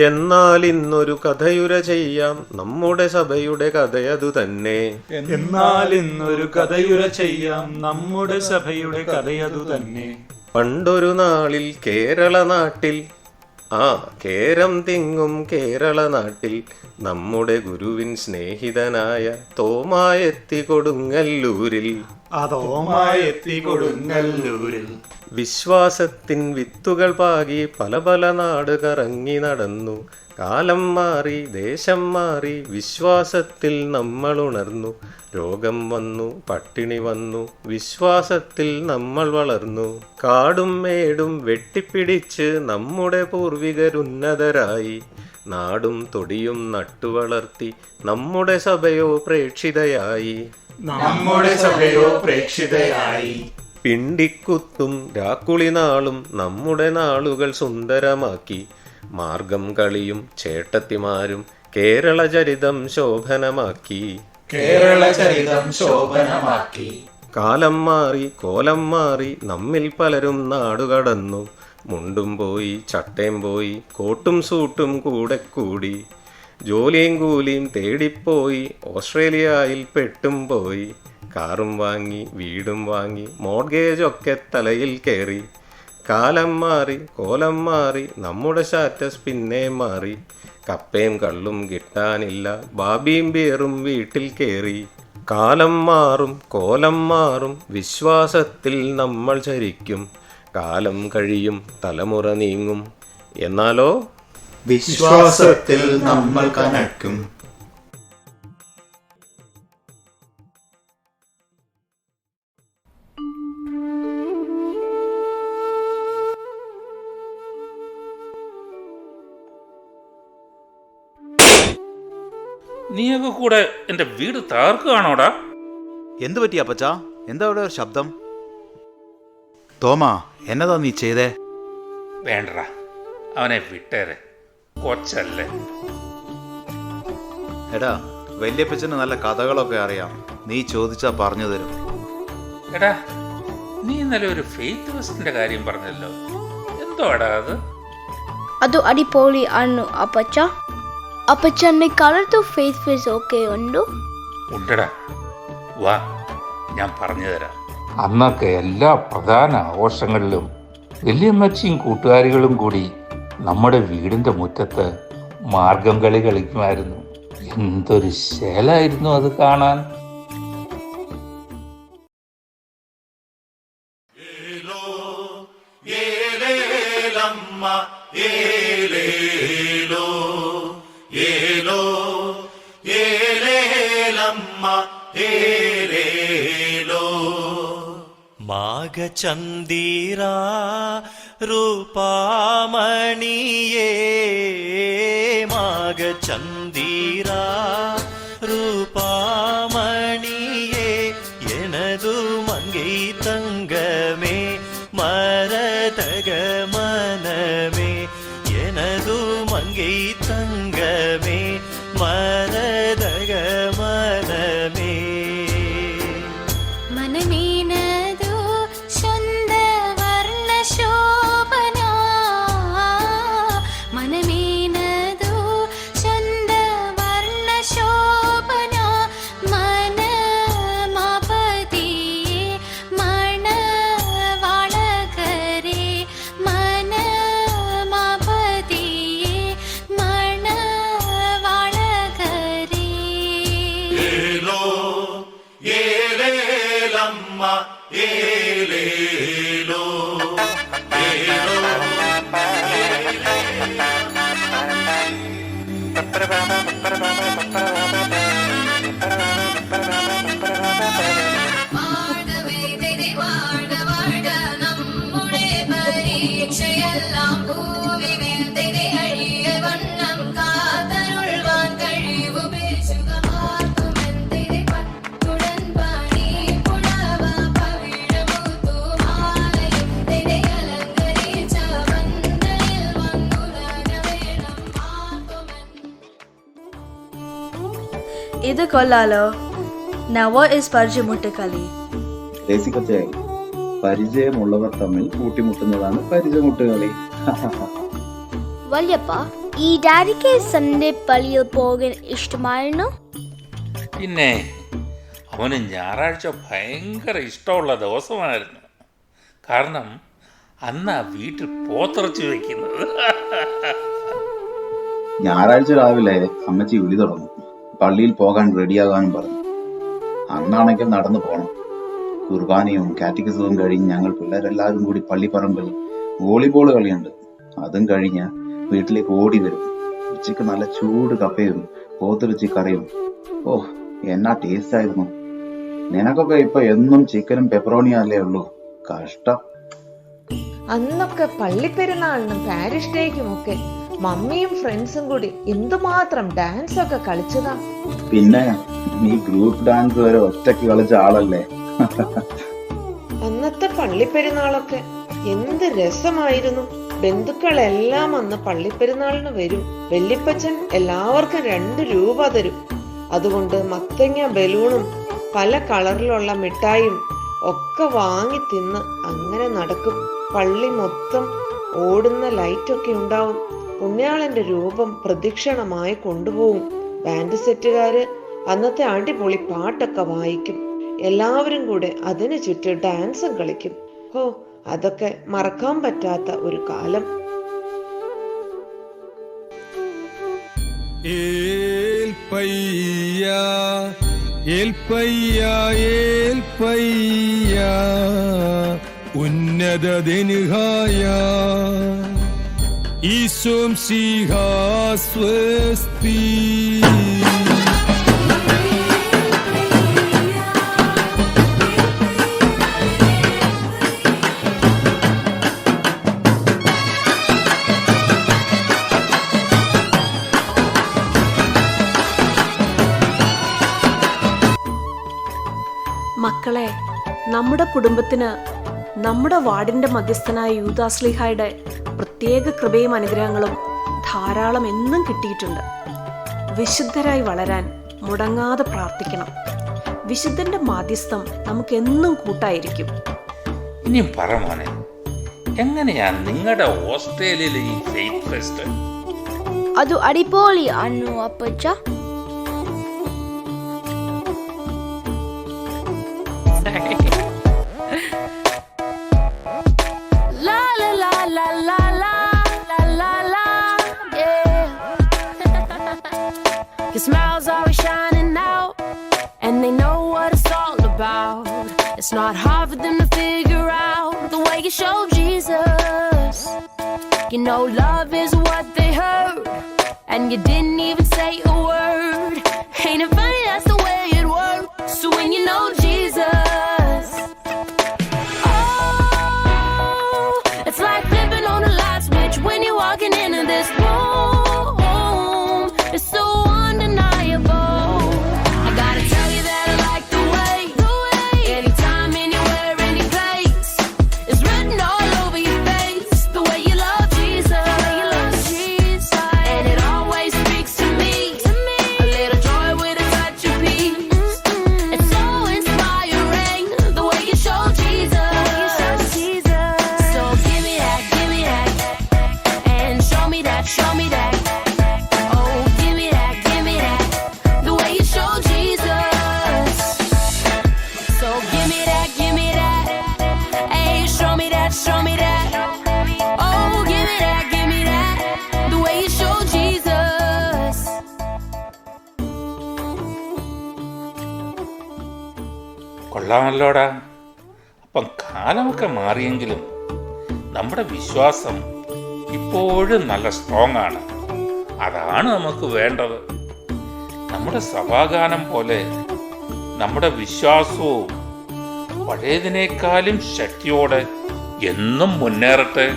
എന്നാൽ ഇന്നൊരു കഥയുര ചെയ്യാം. നമ്മുടെ സഭയുടെ കഥയതു തന്നെ. എന്നാൽ ഇന്നൊരു കഥയുര ചെയ്യാം. നമ്മുടെ സഭയുടെ കഥയതു തന്നെ. പണ്ടൊരു നാളിൽ കേരള നാട്ടിൽ ആ കേരം തിങ്ങും കേരള നാട്ടിൽ നമ്മുടെ ഗുരുവിൻ സ്നേഹിതനായ തോമായെത്തി കൊടുങ്ങല്ലൂരിൽ. ആ തോമായെത്തി കൊടുങ്ങല്ലൂരിൽ. വിശ്വാസത്തിൻ വിത്തുകൾ പാകി പല പല നാട് കറങ്ങി നടന്നു. കാലം മാറി ദേശം മാറി വിശ്വാസത്തിൽ നമ്മൾ ഉണർന്നു. രോഗം വന്നു പട്ടിണി വന്നു വിശ്വാസത്തിൽ നമ്മൾ വളർന്നു. കാടും മേടും വെട്ടിപ്പിടിച്ച് നമ്മുടെ പൂർവികരുന്നതരായി നാടും തൊടിയും നട്ടുവളർത്തി നമ്മുടെ സഭയോ പ്രേക്ഷിതയായി. നമ്മുടെ സഭയോ പ്രേക്ഷിതയായി. പിണ്ടിക്കുത്തും രാക്കുളി നാളും നമ്മുടെ നാളുകൾ സുന്ദരമാക്കി. മാർഗം കളിയും ചേട്ടത്തിമാരും കേരള ചരിതം ശോഭനമാക്കി. കേരള ചരിതം ശോഭനമാക്കി. കാലം മാറി കോലം മാറി നമ്മിൽ പലരും നാടുകടന്നു മുണ്ടും പോയി ചട്ടയും പോയി കോട്ടും സൂട്ടും കൂടെ കൂടി. ജോലിയും കൂലിയും തേടിപ്പോയി ഓസ്ട്രേലിയയിൽ പെട്ടും പോയി. കാറും വാങ്ങി വീടും വാങ്ങി മോർഗേജൊക്കെ തലയിൽ കയറി കാലം മാറി കോലം മാറി നമ്മുടെ സ്റ്റാറ്റസ് പിന്നെ മാറി. കപ്പയും കള്ളും കിട്ടാനില്ല ബാബിയും ബിയറും വീട്ടിൽ കയറി കാലം മാറും കോലം മാറും വിശ്വാസത്തിൽ നമ്മൾ ചരിക്കും. കാലം കഴിയും തലമുറ നീങ്ങും. എന്നാലോ? വിശ്വാസത്തിൽ നമ്മൾ കനക്കും. നീയൊക്കെ കൂടെ എന്റെ വീട് തകർക്കുകയാണോടാ എന്തു പറ്റി അപ്പച്ച എന്താ അവിടെ ഒരു ശബ്ദം തോമ എന്നതാ നീ ചെയ്തേ വേണ്ടടാ അവനെ വിട്ടേരെ കൊച്ചല്ലേ എടാ വല്യപ്പച്ചന് നല്ല കഥകളൊക്കെ അറിയാം നീ ചോദിച്ചാ പറഞ്ഞു തരും എടാ നീ ഇന്നലെ ഒരു ഫെയ്ത്ത് ഫെസ്റ്റിന്റെ കാര്യം പറഞ്ഞല്ലോ എന്തോടാ അത് ಅದು ಅಡಿಪೋಳಿ അപ്പച്ചൻ നീ ഫേസ് ഫേസ് ഓക്കെ ഉണ്ടോ? ഉണ്ടടാ. വാ ഞാൻ പറഞ്ഞു അന്നൊക്കെ എല്ലാ പ്രധാന ആഘോഷങ്ങളിലും വലിയമ്മച്ചിയും കൂട്ടുകാരികളും കൂടി നമ്മുടെ വീടിന്റെ മുറ്റത്ത് മാർഗം കളി കളിക്കുമായിരുന്നു. എന്തൊരു ശേലായിരുന്നു അത് കാണാൻ. ഏലേലമ്മ ഏലേലോ. ఏలో ఏలేలమ్మ ఏలేలో. మాగ చందీరా రూపామణియే. మాగ చందీరా రూపామ എന്ത് കൊല്ലാലോ നവോ ഇസ് പരിചയമുട്ട് കളി ദേശിക്കച്ചയായി പരിചയമുള്ളവർ തമ്മിൽ കൂട്ടിമുട്ടുന്നതാണ് പരിചയമുട്ട് കളി വല്യപ്പ ഈ ഡാഡിക്ക് സൺഡേ പള്ളിയിൽ പോകാൻ ഇഷ്ടമായിരുന്നു? പിന്നെ അവന് ഞായറാഴ്ച ഭയങ്കര ഇഷ്ടമുള്ള ദിവസമായിരുന്നു. കാരണം അന്ന് ആ വീട്ടിൽ പോത്തിറച്ചി വെക്കുന്നത് ഞായറാഴ്ച രാവിലെ അമ്മച്ചി വിളി തുടങ്ങും. പള്ളിയിൽ പോകാൻ റെഡിയാകാനും പറഞ്ഞു. അന്നാണെങ്കിൽ നടന്നു പോകണം കുർബാനയും കാറ്റിക്കസും കഴിഞ്ഞ് ഞങ്ങൾ പിള്ളേരെല്ലാവരും കൂടി പള്ളിപ്പറമ്പിൽ വോളിബോൾ കളിയുണ്ട്. അതും കഴിഞ്ഞ് വീട്ടിലേക്ക് ഓടി വരും. ഉച്ചയ്ക്ക് നല്ല ചൂട് കപ്പയും പോത്തിറച്ചി കറിയും. ഓഹ് എന്നാ ടേസ്റ്റ് ആയിരുന്നു. നിനക്കൊക്കെ ഇപ്പൊ എന്നും ചിക്കനും പെപ്പറോണിയും അല്ലേ ഉള്ളൂ? കഷ്ടം. അന്നൊക്കെ പള്ളിപ്പെരുന്നാളിനും പാരിഷ് ഡേക്കും ഒക്കെ മമ്മിയും ഫ്രണ്ട്സും കൂടി എന്തുമാത്രം ഡാൻസ് ഒക്കെ കളിച്ചതാ. പിന്നെ നീ ഗ്രൂപ്പ് ഡാൻസ് വരെ ഒറ്റയ്ക്ക് കളിച്ച ആളല്ലേ? അന്നത്തെ പള്ളിപ്പെരുന്നാളൊക്കെ എന്ത് രസമായിരുന്നു. ബന്ധുക്കളെല്ലാം അന്ന് പള്ളിപ്പെരുന്നാളിന് വരും. വെല്ലിപ്പച്ചൻ എല്ലാവർക്കും രണ്ട് രൂപ തരും. അതുകൊണ്ട് മത്തങ്ങ ബലൂണും പല കളറിലുള്ള മിഠായും ഒക്കെ വാങ്ങി തിന്ന് അങ്ങനെ നടക്കും. പള്ളി മൊത്തം ഓടുന്ന ലൈറ്റൊക്കെ ഉണ്ടാവും. പുണ്യാളന്റെ രൂപം പ്രദക്ഷിണമായി കൊണ്ടുപോകും. ബാൻഡ് സെറ്റുകാര് അന്നത്തെ അടിപൊളി പാട്ടൊക്കെ വായിക്കും. എല്ലാവരും കൂടെ അതിനു ചുറ്റും ഡാൻസും കളിക്കും. ഹോ അതൊക്കെ മറക്കാൻ പറ്റാത്ത ഒരു കാലം. ഏൽപ്പയ്യ ഈശോം സിംഹാസ്വസ്തി മക്കളെ നമ്മുടെ കുടുംബത്തിന് നമ്മുടെ വാർഡിന്റെ മധ്യസ്ഥനായ യൂദാസ്ലിഹായുടെ പ്രത്യേക കൃപയും അനുഗ്രഹങ്ങളും ധാരാളം എന്നും കിട്ടിയിട്ടുണ്ട് വിശുദ്ധരായി വളരാൻ മുടങ്ങാതെ പ്രാർത്ഥിക്കണം വിശുദ്ധന്റെ മാധ്യസ്ഥം നമുക്കെന്നും കൂട്ടായിരിക്കും ഇനിയും പറ മോനെ എങ്ങനെയാ നിങ്ങളുടെ ഓസ്ട്രേലിയയിലെ ഈ ഫെയ്ത്ത് ഫെസ്റ്റ് ಅದು ಅಡಿಪೋಳಿ ಅನ್ನು ಅಪ್ಪಚ್ಚ It's not hard for them to figure out the way you show Jesus. You know love is what they heard, and you didn't even say a word. Ain't it funny കൊള്ളാമല്ലോടാ. അപ്പം കാലമൊക്കെ മാറിയെങ്കിലും നമ്മുടെ വിശ്വാസം ഇപ്പോഴും നല്ല strong ആണ്. അതാണ് നമുക്ക് വേണ്ടത്. നമ്മുടെ സഭാഗാനം പോലെ നമ്മുടെ വിശ്വാസവും പഴയതിനേക്കാളും ശക്തിയോടെ എന്നും മുന്നേറട്ടെ.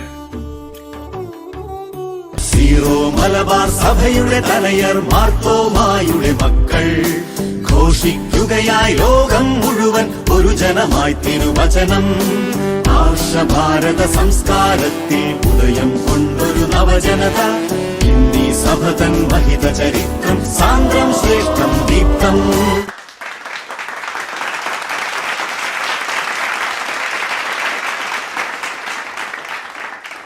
സീറോ മലബാർ സഭയുടെ തലയർ മാർത്തോമായുടെ മക്കൾ. ഘോഷിക്കുകയായി ലോകം മുഴുവൻ ഒരു ജനമായി തിരുവചനം ആർഷഭാരത സംസ്കാരത്തിൽ ഉദയം കൊണ്ടൊരു നവജനത. ഇന്നീ സഭ തൻ വഹിത ചരിത്രം സാന്ദ്രം ശ്രേഷ്ഠം ദീപ്തം.